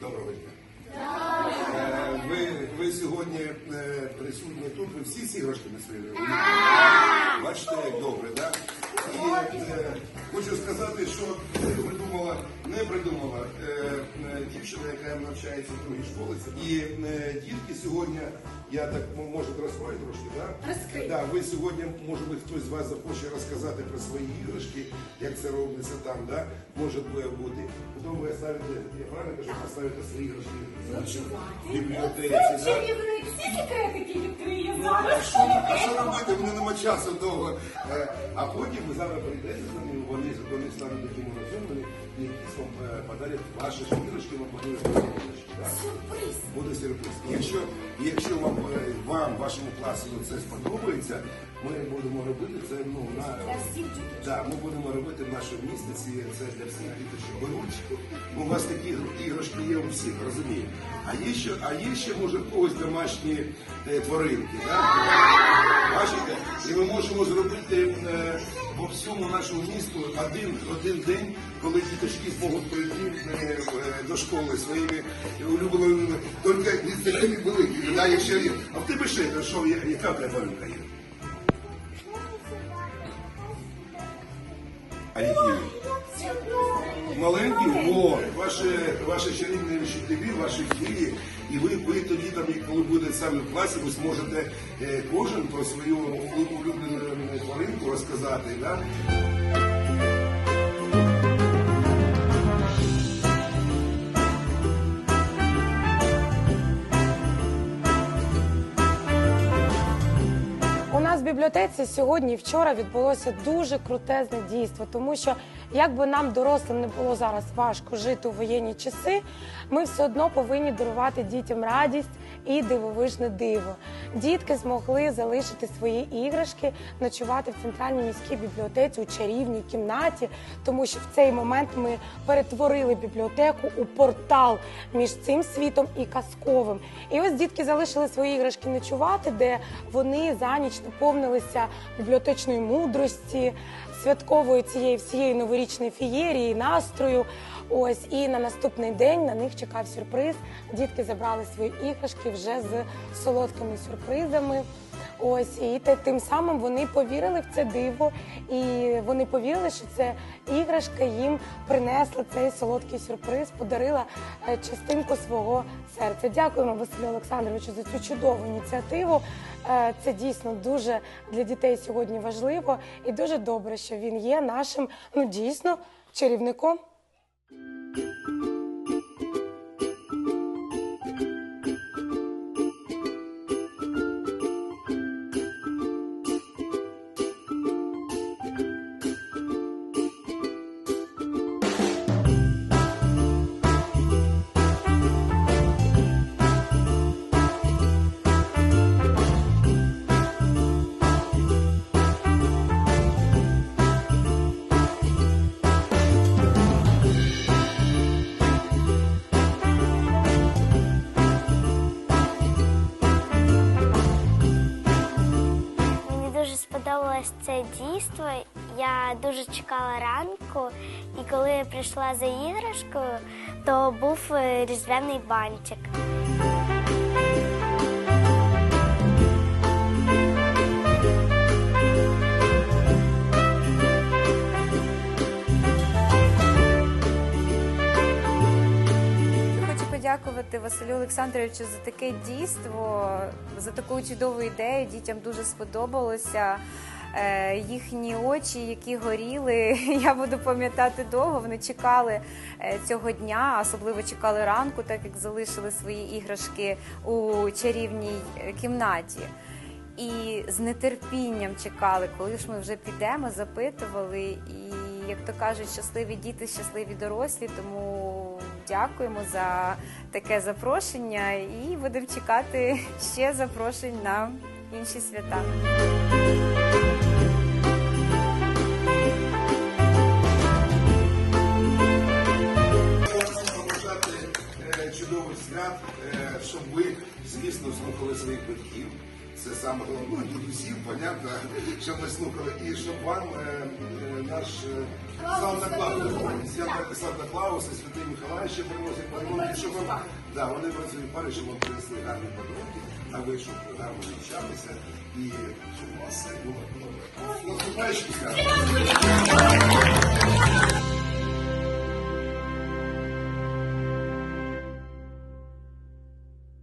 Доброго дня. Е, Ви, ви сьогодні е, присутні тут, ви всі з іграшками свої. Бачите, як добре, так? І е, хочу сказати, що придумала, не придумала е, е, дівчина, яка навчається в другій школі. І дітки сьогодні, я так можу розкрою трошки, так? Розкрий. Да, ви сьогодні, може бути, хтось з вас захоче розказати про свої іграшки, як це робиться там, да? може бути. Потім ви ставите, я правильно кажу, поставите свої іграшки в бібліотеці. Це да? чарівник, всі секретики відкриє А зараз. що, а що робити? Вони нема часу довго. А потім ви зараз прийдете за ними, вони, вони стануть такими розумними, і якісь вам подарять ваші іграшки, вам іграшки. так? Сюрприз. Буде сюрприз. Якщо, якщо вам, е, вам, вашому класу це сподобається, ми будемо робити це ну, на, Для всіх. Да, ми будемо робити в нашому місті, це для всіх діточок. Беруть. У вас такі іграшки є у всіх, розумієте? А є ще, а є ще може в когось домашні е, тваринки, да? Бачите? І ми можемо зробити е, по всьому нашому місту один, один день, коли діточки зможуть прийти е, е, до школи своїми улюбленими, тільки не були, а в тебе ще що, яка треба людина є? Які? Маленькі, о, ваше, ваше чарівне вчителі, ваші дії, і ви, ви тоді, там, коли будете самі в класі, ви зможете е, кожен про свою улюблену е, тваринку розказати. Да? Бібліотеці сьогодні і вчора відбулося дуже крутезне дійство, тому що як би нам дорослим не було зараз важко жити у воєнні часи, ми все одно повинні дарувати дітям радість і дивовижне диво. Дітки змогли залишити свої іграшки, ночувати в центральній міській бібліотеці у чарівній кімнаті, тому що в цей момент ми перетворили бібліотеку у портал між цим світом і казковим. І ось дітки залишили свої іграшки ночувати, де вони за ніч наповнилися бібліотечної мудрості, святкової цієї всієї новорічної фієрії, настрою. Ось і на наступний день на них чекав сюрприз. Дітки забрали свої іграшки вже з солодкими сюрпризами. Ось і те- тим самим вони повірили в це диво, і вони повірили, що це іграшка їм принесла цей солодкий сюрприз, подарила е, частинку свого серця. Дякуємо Василю Олександровичу за цю чудову ініціативу. Е, Це дійсно дуже для дітей сьогодні важливо і дуже добре, що він є нашим ну дійсно чарівником. Дійство. Я дуже чекала ранку, і коли прийшла за іграшкою, то був е, різдвяний банчик. Подякувати Василю Олександровичу за таке дійство, за таку чудову ідею. Дітям дуже сподобалося. Е, Їхні очі, які горіли, я буду пам'ятати довго. Вони чекали е, цього дня, особливо чекали ранку, так як залишили свої іграшки у чарівній е, кімнаті. І з нетерпінням чекали, коли ж ми вже підемо, запитували. І як то кажуть, щасливі діти, щасливі дорослі. Тому дякуємо за таке запрошення і будемо чекати ще запрошень на інші свята. Звісно, слухали своїх батьків. Це саме головне. Ну, дідусів, понятно, щоб ви слухали. І щоб вам е, е, наш е, Санта Клаус, Санта, Клаус і Святий Миколай ще приносять подарунки, щоб вам, да, вони працюють пари, щоб вам принесли гарні подарунки, а ви щоб гарно навчалися і щоб у вас все було добре.